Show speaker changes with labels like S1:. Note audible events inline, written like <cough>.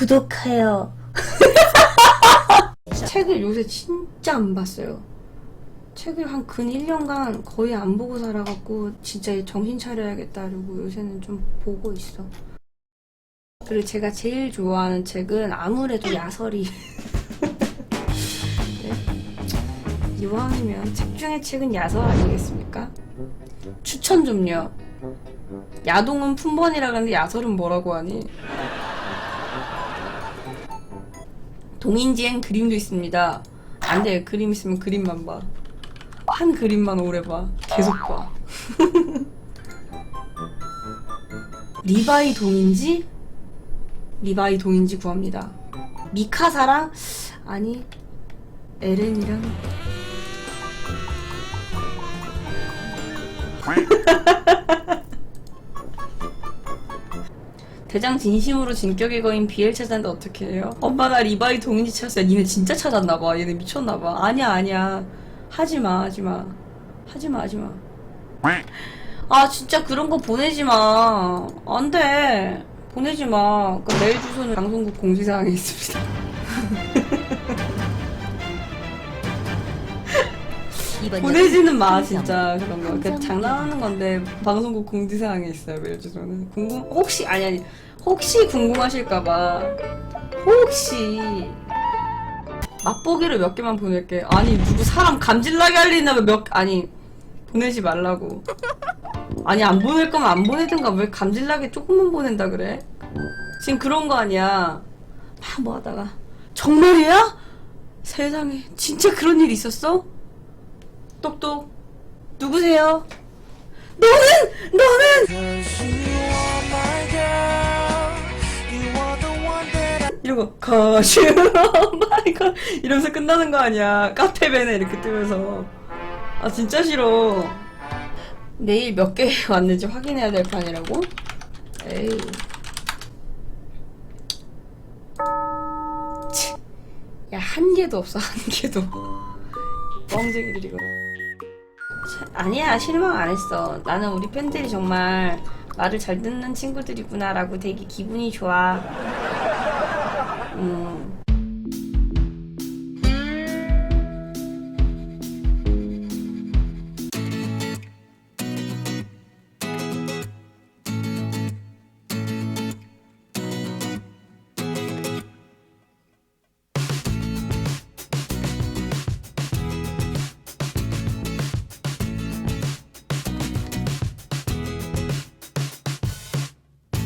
S1: 구독해요. <laughs> 책을 요새 진짜 안 봤어요. 책을 한 근 1년간 거의 안 보고 살아갖고 진짜 정신 차려야겠다 이러고 요새는 좀 보고 있어. 그리고 제가 제일 좋아하는 책은 아무래도 야설이. <laughs> 네. 이왕이면 책 중에 책은 야설 아니겠습니까? 추천 좀요. 야동은 품번이라 그러는데 야설은 뭐라고 하니? 동인지행 그림도 있습니다. 안 돼. 그림 있으면 그림만 봐. 한 그림만 오래 봐. 계속 봐. <laughs> 리바이 동인지? 리바이 동인지 구합니다. 미카사랑? 아니, 에렌이랑? <laughs> 대장 진심으로 진격의 거인 비엘 찾았는데 어떻게 해요? 엄마 나 리바이 동인지 찾았어요. 니네 진짜 찾았나봐. 얘네 미쳤나봐. 아니야 아니야. 하지마 하지마. 하지마 하지마. 아 진짜 그런 거 보내지 마. 안 돼. 보내지 마. 그 메일 주소는 방송국 공지사항에 있습니다. <laughs> 보내지는 마 진짜 그런 거. 그
S2: 감사합니다.
S1: 장난하는 건데 방송국 공지사항에 있어요 메일 주소는. 궁금 혹시 아니 아니 혹시 궁금하실까봐 혹시 맛보기를 몇 개만 보낼게. 아니 누구 사람 감질나게 할리나 몇 아니 보내지 말라고. 아니 안 보낼 거면 안 보내든가 왜 감질나게 조금만 보낸다 그래? 지금 그런 거 아니야. 막 뭐 하다가 정말이야? 세상에 진짜 그런 일 있었어? 똑똑. 누구세요? 너는 너는! 이러고 거슈 <laughs> 마이걸 이러면서 끝나는 거 아니야. 카페벤에 이렇게 뜨면서. 아 진짜 싫어. 내일 몇 개 <laughs> 왔는지 확인해야 될 판이라고? 에이. 야 한 개도 없어 한 개도 뻥쟁이들이고 차- 아니야 실망 안 했어. 나는 우리 팬들이 정말 말을 잘 듣는 친구들이구나라고 되게 기분이 좋아. 음